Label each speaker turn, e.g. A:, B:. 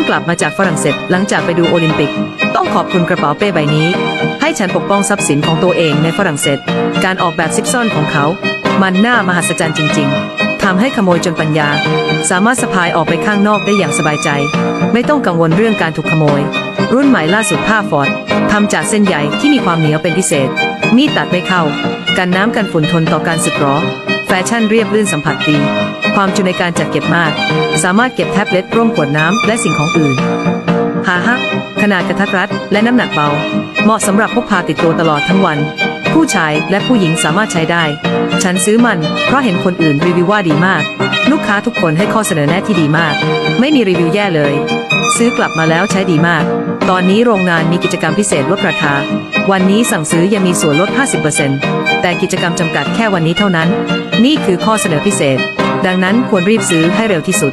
A: งกลับมาจากฝรั่งเศสหลังจากไปดูโอลิมปิก ต้องขอบคุณกระเป๋าเป้ใบนี้ ให้ฉันปกป้องทรัพย์สินของตัวเองในฝรั่งเศส การออกแบบซิปซ่อนของเขา มันน่ามหัศจรรย์จริง ๆทำให้ขโมยจนปัญญา สามารถสะพายออกไปข้างนอกได้อย่างสบายใจ ไม่ต้องกังวลเรื่องการถูกขโมย รุ่นใหม่ล่าสุดผ้าฟอร์ดทำจากเส้นใยที่มีความเหนียวเป็นพิเศษ มีดตัดไม่เข้า กันน้ำกันฝุ่นทนต่อการสึกหรอ แฟชั่นเรียบลื่นสัมผัสดี ความจุในการจัดเก็บมาก สามารถเก็บแท็บเล็ตร่วมขวดน้ำและสิ่งของอื่นหาฮักขนาดกระทัดรัดและน้ำหนักเบา เหมาะสำหรับพกพาติดตัวตลอดทั้งวัน ผู้ชายและผู้หญิงสามารถใช้ได้ ฉันซื้อมันเพราะเห็นคนอื่นรีวิวว่าดีมาก ลูกค้าทุกคนให้ข้อเสนอแนะที่ดีมาก ไม่มีรีวิวแย่เลย ซื้อกลับมาแล้วใช้ดีมาก ตอนนี้โรงงานมีกิจกรรมพิเศษลดราคา วันนี้สั่งซื้อยังมีส่วนลด 50%แต่กิจกรรมจำกัดแค่วันนี้เท่านั้น นี่คือข้อเสนอพิเศษ ดังนั้นควรรีบซื้อให้เร็วที่สุด